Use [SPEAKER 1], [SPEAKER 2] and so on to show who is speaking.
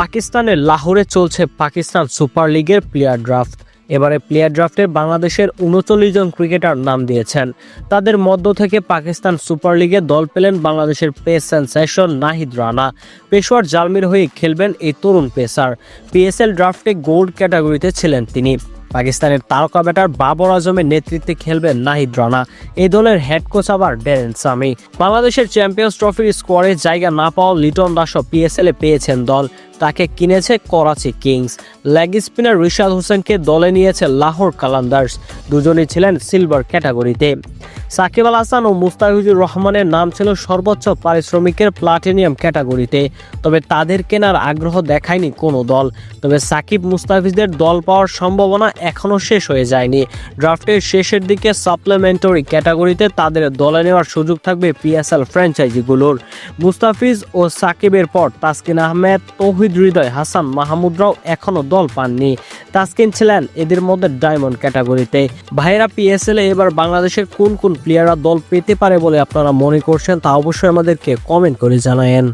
[SPEAKER 1] পাকিস্তানের লাহোরে চলছে পাকিস্তান সুপার লিগের প্লেয়ার ড্রাফট। এবারে প্লেয়ার ড্রাফটে বাংলাদেশের উনচল্লিশ জন ক্রিকেটার নাম দিয়েছেন। তাদের মধ্য থেকে পাকিস্তান সুপার লিগে দল পেলেন বাংলাদেশের পেস সেন্সেশন নাহিদ রানা। পেশোয়ার জালমির হয়ে খেলবেন এই তরুণ পেসার। পিএসএল ড্রাফটে গোল্ড ক্যাটাগরিতে ছিলেন তিনি। পাকিস্তানের তারকা ব্যাটার বাবর আজমের নেতৃত্বে খেলবেন নাহিদ রানা। এই দলের হেড কোচ আবার ডেরেন সামি। বাংলাদেশের চ্যাম্পিয়ন্স ট্রফির স্কোয়াডে জায়গা না পাওয়া লিটন দাসও পিএসএলে পেয়েছেন দল। তাকে কিনেছে Karachi Kings. Leg spinner Rishad হোসেনকে দলে নিয়েছে লাহোর কালান্দার্স। দুজনই ছিলেন সিলভার ক্যাটাগরিতে সাকিব আল হাসান ও মুস্তাফিজুর রহমানের নাম ছিল সর্বোচ্চ পারিশ্রমিকের প্লাটিনিয়াম ক্যাটাগরিতে। তবে তাদের কেনার আগ্রহ দেখায়নি কোনো দল। তবে সাকিব মুস্তাফিজদের দল পাওয়ার সম্ভাবনা এখনও শেষ হয়ে যায়নি। ড্রাফটের শেষের দিকে সাপ্লিমেন্টারি ক্যাটাগরিতে তাদের দলে নেওয়ার সুযোগ থাকবে পিএসএল ফ্র্যাঞ্চাইজিগুলোর। মুস্তাফিজ ও সাকিবের পর তাসকিন আহমেদ, তৌহিদ হৃদয়, হাসান মাহমুদরাও এখনও দল পাননি। তাসকিন ছিলেন এদের মধ্যে ডায়মন্ড ক্যাটাগরিতে। ভাইরা পিএসএল এবার বাংলাদেশের কোন কোন প্লেয়াররা দল পেতে পারে বলে আপনারা মনে করছেন তা অবশ্যই আমাদেরকে কমেন্ট করে জানায়েন।